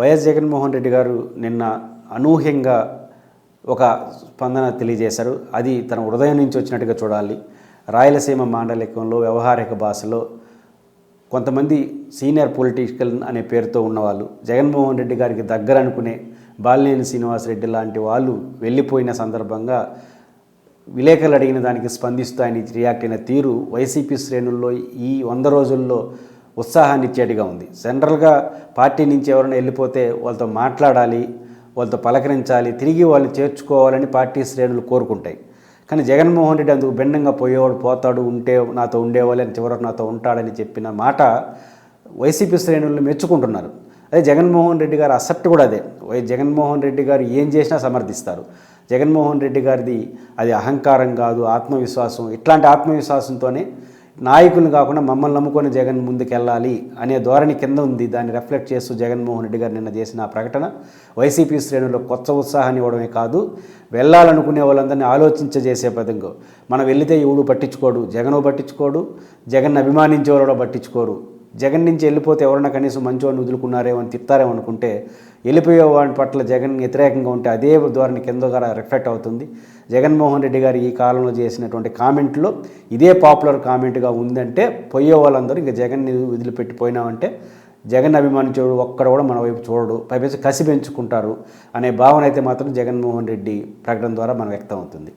YS Jaganmohan Reddy గారు నిన్న అనూహ్యంగా ఒక స్పందన తెలియజేశారు. అది తన హృదయం నుంచి వచ్చినట్టుగా చూడాలి. రాయలసీమ మాండలికంలో వ్యవహారిక భాషలో కొంతమంది సీనియర్ పొలిటికల్ అనే పేరుతో ఉన్నవాళ్ళు జగన్మోహన్ రెడ్డి గారికి దగ్గర అనుకునే బాలినేని శ్రీనివాసరెడ్డి లాంటి వాళ్ళు వెళ్ళిపోయిన సందర్భంగా విలేకరులు అడిగిన దానికి స్పందిస్తూ ఆయన రియాక్ట్ అయిన తీరు వైసీపీ శ్రేణుల్లో ఈ వంద రోజుల్లో ఉత్సాహాన్ని ఇచ్చేట్టుగా ఉంది. జనరల్గా పార్టీ నుంచి ఎవరైనా వెళ్ళిపోతే వాళ్ళతో మాట్లాడాలి వాళ్ళతో పలకరించాలి తిరిగి వాళ్ళని చేర్చుకోవాలని పార్టీ శ్రేణులు కోరుకుంటాయి. కానీ జగన్మోహన్ రెడ్డి అందుకు భిన్నంగా పోయేవాడు పోతాడు ఉంటే నాతో ఉండేవాళ్ళు అని చివరకు నాతో ఉంటాడని చెప్పిన మాట వైసీపీ శ్రేణులు మెచ్చుకుంటున్నారు. అదే జగన్మోహన్ రెడ్డి గారు అసెప్ట్ కూడా అదే. వై జగన్మోహన్ రెడ్డి గారు ఏం చేసినా సమర్థిస్తారు. జగన్మోహన్ రెడ్డి గారిది అది అహంకారం కాదు ఆత్మవిశ్వాసం. ఇట్లాంటి ఆత్మవిశ్వాసంతోనే నాయకులను కాకుండా మమ్మల్ని నమ్ముకొని జగన్ ముందుకెళ్ళాలి అనే ధోరణి కింద ఉంది. దాన్ని రిఫ్లెక్ట్ చేస్తూ జగన్మోహన్ రెడ్డి గారు నిన్న చేసిన ఆ ప్రకటన వైసీపీ శ్రేణుల్లో కొత్త ఉత్సాహాన్ని ఇవ్వడమే కాదు వెళ్ళాలనుకునే వాళ్ళందరినీ ఆలోచించజేసే పదంగా మనం వెళితే ఎవడు పట్టించుకోడు? జగను పట్టించుకోడు? జగన్ అభిమానించే వాళ్ళు పట్టించుకోరు. జగన్ నుంచి వెళ్ళిపోతే ఎవరైనా కనీసం మంచివాడిని వదులుకున్నారేమో అని తిట్టారేమో అనుకుంటే వెళ్ళిపోయే వాడి పట్ల జగన్ వ్యతిరేకంగా ఉంటే అదే ధోరణి కింద ద్వారా రిఫ్లెక్ట్ అవుతుంది. జగన్మోహన్ రెడ్డి గారు ఈ కాలంలో చేసినటువంటి కామెంట్లో ఇదే పాపులర్ కామెంట్గా ఉందంటే పోయే వాళ్ళందరూ ఇంకా జగన్ని వదిలిపెట్టిపోయినామంటే జగన్ అభిమానించేవాడు ఒక్కడ కూడా మన వైపు చూడడు. పైపేసి కసి పెంచుకుంటారు అనే భావన అయితే మాత్రం జగన్మోహన్ రెడ్డి ప్రకటన ద్వారా మనకు వ్యక్తం అవుతుంది